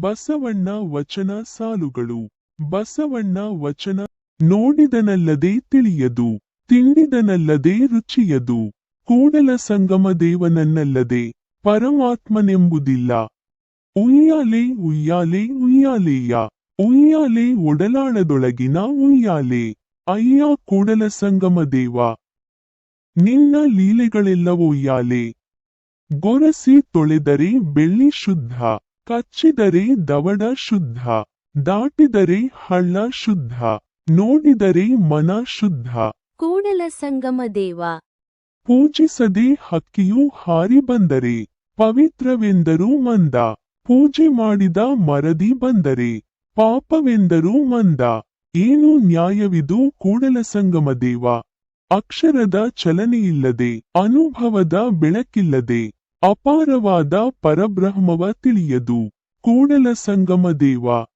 ಬಸವಣ್ಣ ವಚನ ಸಾಲುಗಳು. ಬಸವಣ್ಣ ವಚನ ನೋಡಿದನಲ್ಲದೆ ತಿಳಿಯದು, ತಿಂಡಿದನಲ್ಲದೆ ರುಚಿಯದು. ಕೂಡಲ ಸಂಗಮ ದೇವನನ್ನಲ್ಲದೆ ಪರಮಾತ್ಮನೆಂಬುದಿಲ್ಲ. ಉಯ್ಯಾಲೆ ಉಯ್ಯಾಲೆ ಉಯ್ಯಾಲೆಯ ಉಯ್ಯಾಲೆ ಒಡಲಾಳದೊಳಗಿನ ಉಯ್ಯಾಲೆ. ಅಯ್ಯ ಕೂಡಲ ಸಂಗಮ ದೇವ. ನಿನ್ನ ಲೀಲೆಗಳೆಲ್ಲವೂ ಉಯ್ಯಾಲೆ. ಗೊರಸಿ ತೊಳೆದರೆ ಬೆಳ್ಳಿ ಶುದ್ಧ. ಕಚ್ಚಿದರೆ ದವಡ ಶುದ್ಧ ದಾಟಿದರೆ ಹಳ್ಳ ಶುದ್ಧ ನೋಡಿದರೆ ಮನ ಶುದ್ಧ. ಕೂಡಲ ಸಂಗಮ ದೇವ. ಪೂಜಿಸದೆ ಹಕ್ಕಿಯು ಹಾರಿ ಬಂದರೆ ಪವಿತ್ರವೆಂದರೂ ಮಂದ ಪೂಜೆ ಮಾಡಿದ ಮರದಿ ಬಂದರೆ ಪಾಪವೆಂದರೂ ಮಂದ. ಏನು ನ್ಯಾಯವಿದು ಕೂಡಲ ಸಂಗಮ ದೇವ. ಅಕ್ಷರದ ಚಲನೆಯಿಲ್ಲದೆ ಅನುಭವದ ಬೆಳಕಿಲ್ಲದೆ ಅಪಾರವಾದ ಪರಬ್ರಹ್ಮವ ತಿಳಿಯದು. ಕೂಡಲ ಸಂಗಮ ದೇವ.